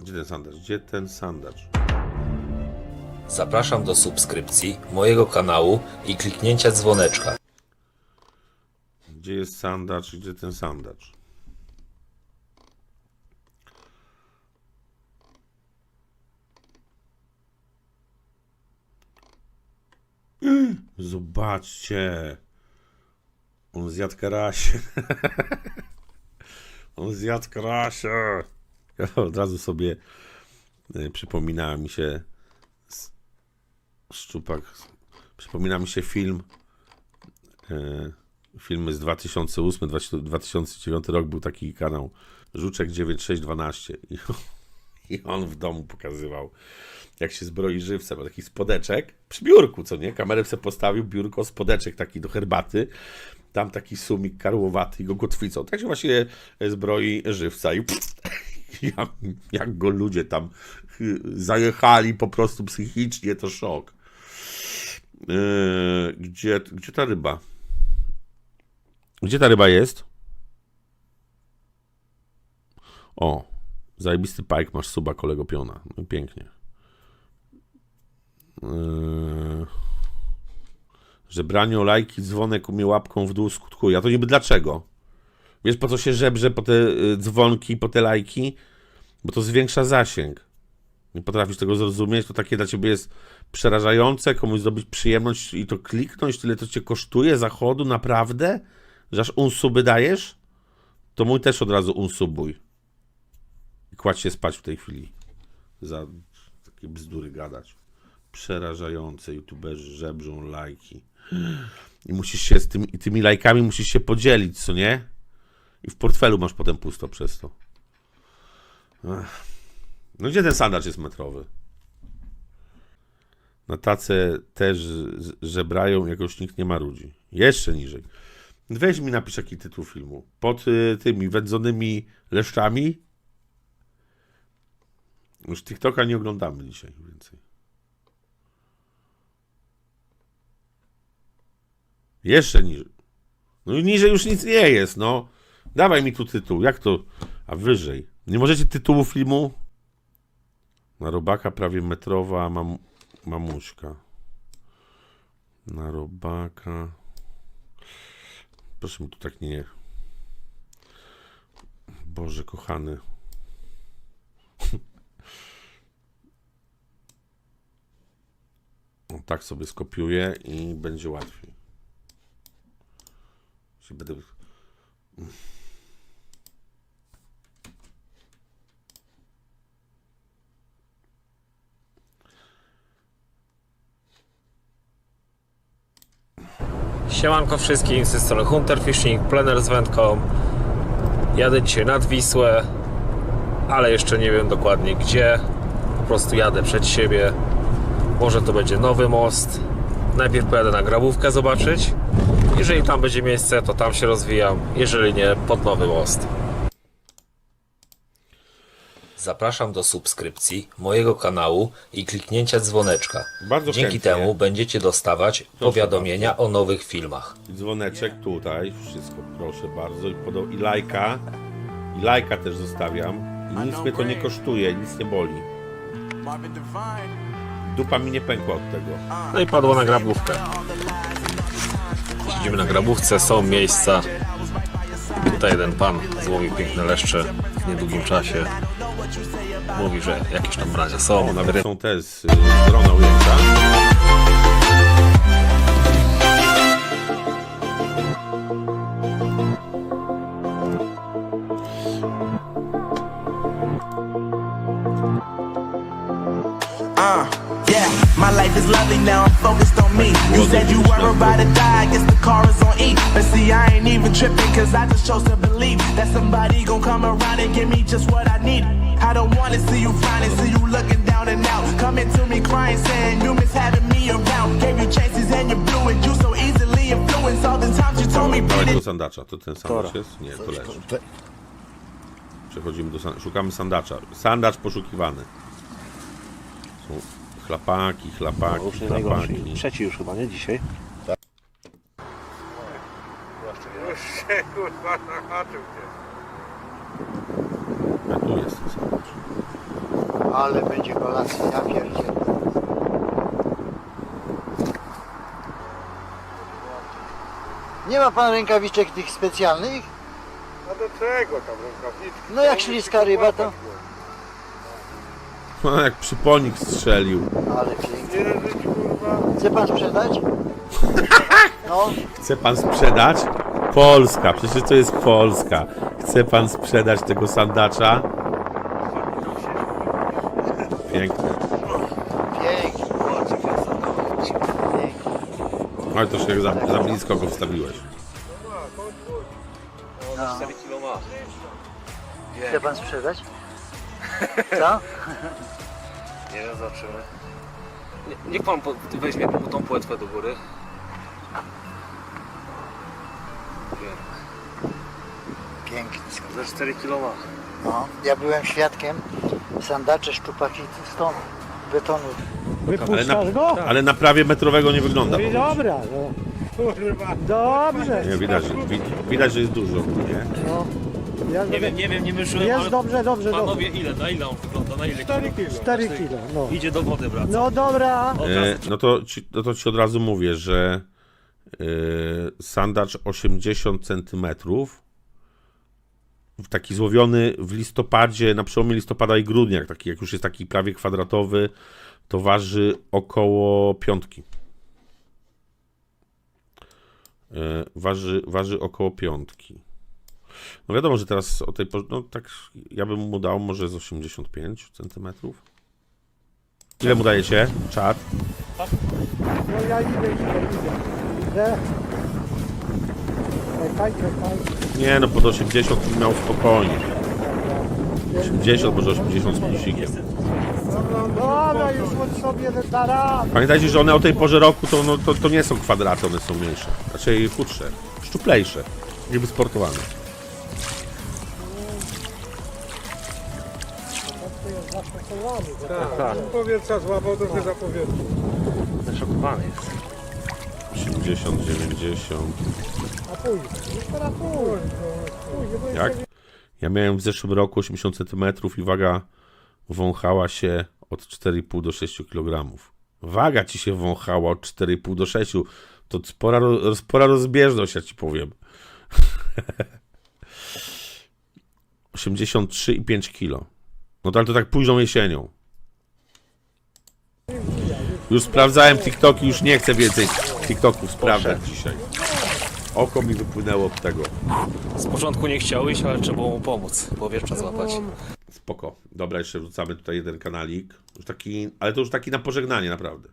Gdzie ten sandacz? Gdzie ten sandacz? Zapraszam do subskrypcji mojego kanału i kliknięcia dzwoneczka. Gdzie jest sandacz? Gdzie ten sandacz? Zobaczcie. On zjadł karasie. On zjadł karasie. Ja od razu sobie y, przypomina mi się szczupak. Przypomina mi się film e, filmy z 2008, 2009 rok był taki kanał Żuczek 9612 i, i on w domu pokazywał jak się zbroi żywcem, ma taki spodeczek przy biurku, co nie? Kamerę sobie postawił, biurko, spodeczek taki do herbaty, tam taki sumik karłowaty i go kotwicą. Tak się właśnie zbroi żywca i jak, jak go ludzie tam y, zajechali po prostu psychicznie, to szok. Yy, gdzie, gdzie ta ryba? Gdzie ta ryba jest? O, zajebisty pajk, masz suba kolego piona. No pięknie. Yy... Żebranie o lajki, dzwonek umie łapką w dół skutkuje. A to niby dlaczego? Wiesz po co się żebrze po te y, dzwonki, po te lajki? Bo to zwiększa zasięg. Nie potrafisz tego zrozumieć, to takie dla ciebie jest przerażające, komuś zrobić przyjemność i to kliknąć, tyle to cię kosztuje zachodu, naprawdę? Że aż unsuby dajesz? To mój też od razu unsubuj. I kładź się spać w tej chwili. Za takie bzdury gadać. Przerażające. YouTuberzy żebrzą lajki. I musisz się z tymi, lajkami musisz się podzielić, co nie? I w portfelu masz potem pusto przez to. Ech. No gdzie ten sandacz jest metrowy? Na tace też żebrają, jakoś nikt nie ma ludzi. Jeszcze niżej. Weź mi napisz jaki tytuł filmu. Pod y, tymi wędzonymi leszczami. Już TikToka nie oglądamy dzisiaj więcej. Jeszcze niżej. No i niżej już nic nie jest, no. Dawaj mi tu tytuł. Jak to? A wyżej. Nie możecie tytułu filmu? Na robaka prawie metrowa mam, mamuśka. Na robaka. Proszę mi tu tak nie. Boże kochany. O, tak sobie skopiuję i będzie łatwiej. Czyli Będę... Siemanko wszystkim, z tej strony Hunter Fishing, plener z wędką. Jadę dzisiaj nad Wisłę, ale jeszcze nie wiem dokładnie gdzie. Po prostu jadę przed siebie. Może to będzie nowy most. Najpierw pojadę na grabówkę zobaczyć. Jeżeli tam będzie miejsce, to tam się rozwijam. Jeżeli nie, pod nowy most. Zapraszam do subskrypcji mojego kanału i kliknięcia dzwoneczka. Bardzo Dzięki chętnie. temu będziecie dostawać powiadomienia o nowych filmach. I dzwoneczek tutaj, wszystko proszę bardzo. I, podo- i lajka. I lajka też zostawiam. I nic mnie to nie kosztuje, nic nie boli. Dupa mi nie pękła od tego. No i padło na grabówkę. Siedzimy na grabówce, są miejsca. Tutaj jeden pan złowił piękne leszcze w niedługim czasie. Mówi, że jakieś tam bracia są. Nawet są te z, y, z drona ujęcia. Uh, yeah, my life is lovely now, I'm focused on me. You said you were about to die, I guess the car is on E. But see, I ain't even tripping, cause I just chose to believe that somebody gon' come around and give me just what I need. I don't wanna see you finally, see you looking down and out. Coming to me crying, saying you miss having me around. Gave you chances and you blew it, you so easily influenced. All the times you told me, tego it. sandacza. To ten sandacz jest? Nie, to leży. Przechodzimy do sandacza. Szukamy sandacza. Sandacz poszukiwany. Są chlapaki, chlapaki, Już najgorszy. chlapaki. Trzeci już chyba, nie? Dzisiaj? A tu jest ten sandacz. Ale będzie kolacja, ja pierdzielę. Nie ma pan rękawiczek tych specjalnych? A do czego tam rękawiczki? No jak śliska ryba to... No, jak przyponik strzelił. Ale pięknie. Jeżyć kurwa. Chce pan sprzedać? No, Chce pan sprzedać? Polska, przecież to jest Polska. Chce pan sprzedać tego sandacza? Piękne. pięknie. Pięknie. Ale to się za, za blisko go wstawiłeś. No. 4 kilo ma. Chce pan sprzedać? Co? Nie wiem, zobaczymy. Nie- Niech pan po- weźmie tą płetwę do góry. Pięknie. Za 4 kilo ma. No, ja byłem świadkiem sandacze szczupaki stąd betonu. Ale na, ale na prawie metrowego nie wygląda. No i dobra, no. Kurwa. Dobrze. Nie, widać, że- wi- widać, że jest dużo, nie? No. Ja Nie wiem, nie wiem, nie wyszłem, Jest ale dobrze, dobrze, dobrze. panowie ile, na ile on wygląda, na ile 4 kilo. 4 kilo, no. Idzie do wody, brat. No dobra. E, no, to ci, no to ci od razu mówię, że e, sandacz 80 cm taki złowiony w listopadzie, na przełomie listopada i grudnia, jak taki, jak już jest taki prawie kwadratowy, to waży około piątki. E, waży, waży około piątki. No wiadomo, że teraz o tej porze, no tak, ja bym mu dał może z 85 centymetrów. Ile mu dajecie? Czad? No ja idę, idę, idę. Czekaj, czekaj. Nie, no pod 80 bym miał spokojnie. 80, może 80 z plusikiem. Dobra, już od sobie da radę. Pamiętajcie, że one o tej porze roku to, no, to, to nie są kwadraty, one są mniejsze. Raczej chudsze, szczuplejsze, jakby sportowane. Tak. Powietrza złapał, to się zapowietrzył. Zaszokowany jest. 80, 90. A Jak? Ja miałem w zeszłym roku 80 cm i waga wąchała się od 4,5 do 6 kg. Waga ci się wąchała od 4,5 do 6. To spora, spora rozbieżność, ja ci powiem. 83,5 kg. No to ale to tak późną jesienią. Już sprawdzałem TikToki, już nie chcę więcej TikToków sprawdzać dzisiaj. Oko mi wypłynęło od tego. Z początku nie chciałeś, ale trzeba mu pomóc, powietrza złapać. Spoko. Dobra, jeszcze wrzucamy tutaj jeden kanalik. Już taki, ale to już taki na pożegnanie, naprawdę.